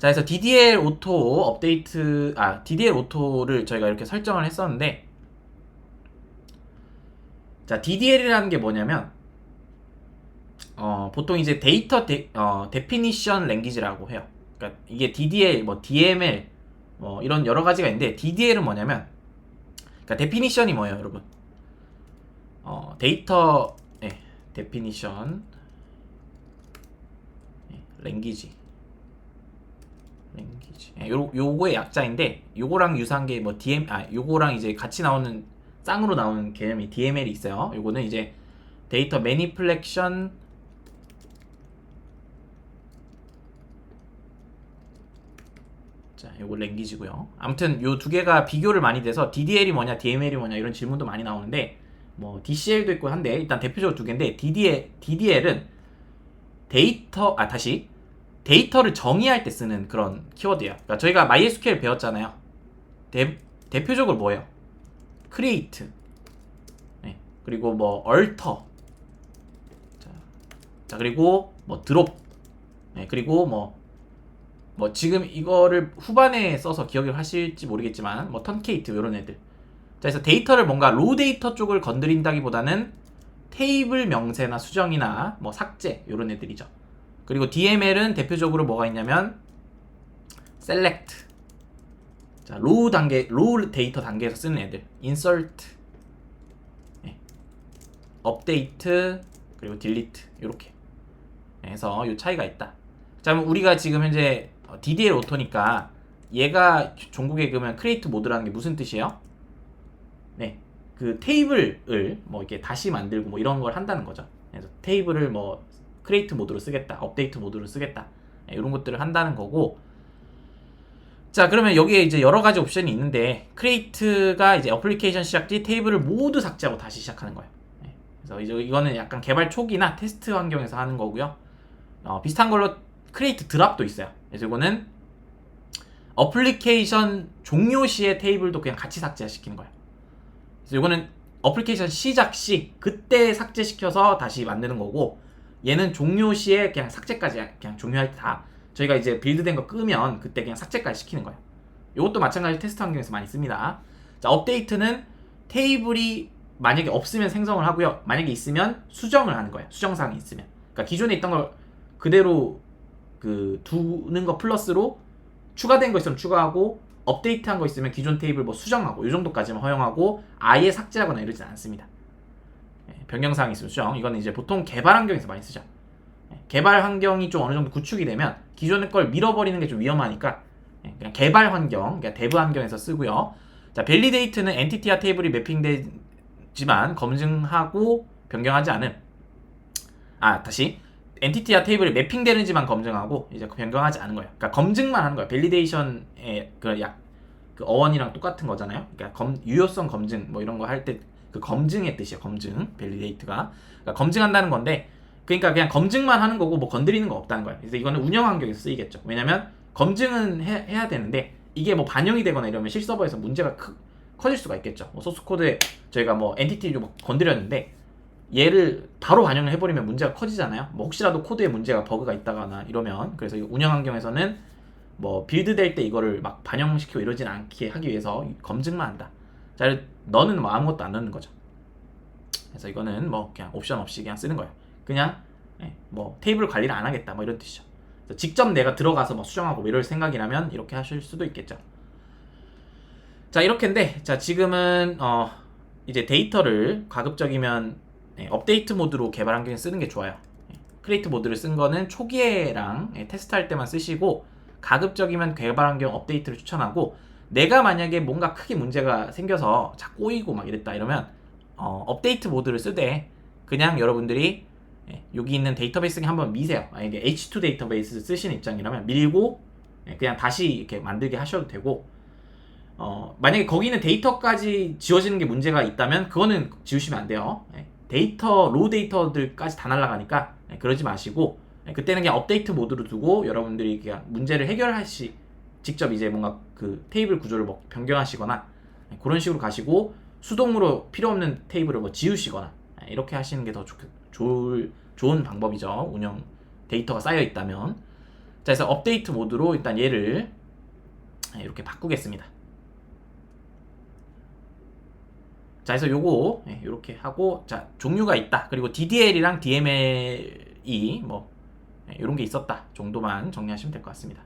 자, 그래서 DDL 오토 업데이트, 아, DDL 오토를 저희가 이렇게 설정을 했었는데, 자, DDL이라는 게 뭐냐면, 어, 보통 이제 데이터 데, 어, 데피니션 랭귀지라고 해요. 그러니까 이게 DDL, 뭐 DML, 뭐 이런 여러 가지가 있는데, DDL은 뭐냐면, 그러니까 데피니션이 뭐예요, 여러분? 어, 데이터, 네, 데피니션, 네, 랭귀지. 랭귀지. 예, 요 요거의 약자인데 요거랑 유사한 게 뭐 DM 아 요거랑 이제 같이 나오는 쌍으로 나오는 개념이 DML이 있어요. 요거는 이제 데이터 매니플렉션 자, 요거 랭귀지고요. 아무튼 요 두 개가 비교를 많이 돼서 DDL이 뭐냐, DML이 뭐냐 이런 질문도 많이 나오는데 뭐 DCL도 있고 한데 일단 대표적으로 두 개인데 DDL DDL은 데이터 아 다시 데이터를 정의할 때 쓰는 그런 키워드예요. 그러니까 저희가 MySQL 배웠잖아요. 대, 대표적으로 뭐예요? create. 네. 그리고 뭐 alter. 자, 자 그리고 뭐 drop. 네. 그리고 뭐, 뭐 지금 이거를 후반에 써서 기억을 하실지 모르겠지만 뭐 턴케이트 이런 애들. 자, 그래서 데이터를 뭔가 로우 데이터 쪽을 건드린다기보다는 테이블 명세나 수정이나 뭐 삭제 이런 애들이죠. 그리고 DML은 대표적으로 뭐가 있냐면 select 자 로우 단계 로우 데이터 단계에서 쓰는 애들 insert 네. update 그리고 delete 이렇게 그래서 이 차이가 있다. 자 그럼 우리가 지금 현재 DDL 오토니까 얘가 종국에 그러면 create 모드라는 게 무슨 뜻이에요? 네. 그 테이블을 뭐 이렇게 다시 만들고 뭐 이런 걸 한다는 거죠. 그래서 테이블을 뭐 크리에이트 모드로 쓰겠다, 업데이트 모드로 쓰겠다 이런 예, 것들을 한다는 거고. 자 그러면 여기에 이제 여러 가지 옵션이 있는데 크리에이트가 이제 어플리케이션 시작 뒤 테이블을 모두 삭제하고 다시 시작하는 거예요. 예, 그래서 이제 이거는 약간 개발 초기나 테스트 환경에서 하는 거고요. 어, 비슷한 걸로 크리에이트 드랍도 있어요. 그래서 이거는 어플리케이션 종료 시에 테이블도 그냥 같이 삭제시키는 거예요. 그래서 이거는 어플리케이션 시작 시 그때 삭제시켜서 다시 만드는 거고 얘는 종료 시에 그냥 삭제까지 그냥 종료할 때 다 저희가 이제 빌드된 거 끄면 그때 그냥 삭제까지 시키는 거예요. 이것도 마찬가지 테스트 환경에서 많이 씁니다. 자, 업데이트는 테이블이 만약에 없으면 생성을 하고요. 만약에 있으면 수정을 하는 거예요. 수정사항이 있으면. 그러니까 기존에 있던 걸 그대로 그 두는 거 플러스로 추가된 거 있으면 추가하고 업데이트한 거 있으면 기존 테이블 뭐 수정하고 이 정도까지만 허용하고 아예 삭제하거나 이러진 않습니다. 예, 변경사항이 있으면 수정. 이거는 이제 보통 개발 환경에서 많이 쓰죠. 예, 개발 환경이 좀 어느 정도 구축이 되면 기존의 걸 밀어버리는 게 좀 위험하니까 예, 그냥 개발 환경, 그러니까 대부 환경에서 쓰고요. 자, 밸리데이트는 엔티티와 테이블이 매핑되지만 검증하고 변경하지 않은 아, 다시 엔티티와 테이블이 매핑되는지만 검증하고 이제 변경하지 않은 거예요. 그러니까 검증만 하는 거예요. 밸리데이션의 그 약 그 어원이랑 똑같은 거잖아요. 그러니까 검, 유효성 검증 뭐 이런 거 할 때 그 검증의 뜻이에요. 검증, 밸리데이트가 그러니까 검증한다는 건데 그러니까 그냥 검증만 하는 거고 뭐 건드리는 거 없다는 거예요. 그래서 이거는 운영 환경에서 쓰이겠죠. 왜냐면 검증은 해, 해야 되는데 이게 뭐 반영이 되거나 이러면 실서버에서 문제가 크, 커질 수가 있겠죠. 뭐 소스 코드에 저희가 뭐 엔티티 좀 건드렸는데 얘를 바로 반영을 해버리면 문제가 커지잖아요. 뭐 혹시라도 코드에 문제가 버그가 있다거나 이러면 그래서 운영 환경에서는 뭐 빌드 될 때 이거를 막 반영시키고 이러진 않게 하기 위해서 검증만 한다. 자, 너는 뭐 아무것도 안 넣는 거죠. 그래서 이거는 뭐 그냥 옵션 없이 그냥 쓰는 거예요. 그냥 예, 뭐 테이블 관리를 안 하겠다 뭐 이런 뜻이죠. 직접 내가 들어가서 뭐 수정하고 뭐 이럴 생각이라면 이렇게 하실 수도 있겠죠. 자 이렇게인데 자 지금은 어 이제 데이터를 가급적이면 예, 업데이트 모드로 개발 환경에 쓰는 게 좋아요. 예, 크리에이트 모드를 쓴 거는 초기에랑 예, 테스트할 때만 쓰시고 가급적이면 개발 환경 업데이트를 추천하고 내가 만약에 뭔가 크게 문제가 생겨서 자 꼬이고 막 이랬다 이러면 어, 업데이트 모드를 쓰되 그냥 여러분들이 예, 여기 있는 데이터베이스에 한번 미세요. 만약에 H2 데이터베이스 쓰시는 입장이라면 밀고 예, 그냥 다시 이렇게 만들게 하셔도 되고 어, 만약에 거기 있는 데이터까지 지워지는 게 문제가 있다면 그거는 지우시면 안 돼요. 예, 데이터 로우 데이터들까지 다 날아가니까 예, 그러지 마시고 예, 그때는 그냥 업데이트 모드로 두고 여러분들이 그냥 문제를 해결하시 직접 이제 뭔가 그 테이블 구조를 뭐 변경하시거나 예, 그런 식으로 가시고 수동으로 필요 없는 테이블을 뭐 지우시거나 예, 이렇게 하시는 게 더 좋을 좋은 방법이죠. 운영 데이터가 쌓여 있다면. 자, 그래서 업데이트 모드로 일단 얘를 네, 이렇게 바꾸겠습니다. 자, 그래서 요거 예, 이렇게 하고 자 종류가 있다. 그리고 DDL이랑 DML이 뭐 이런 게 있었다 정도만 정리하시면 될 것 같습니다.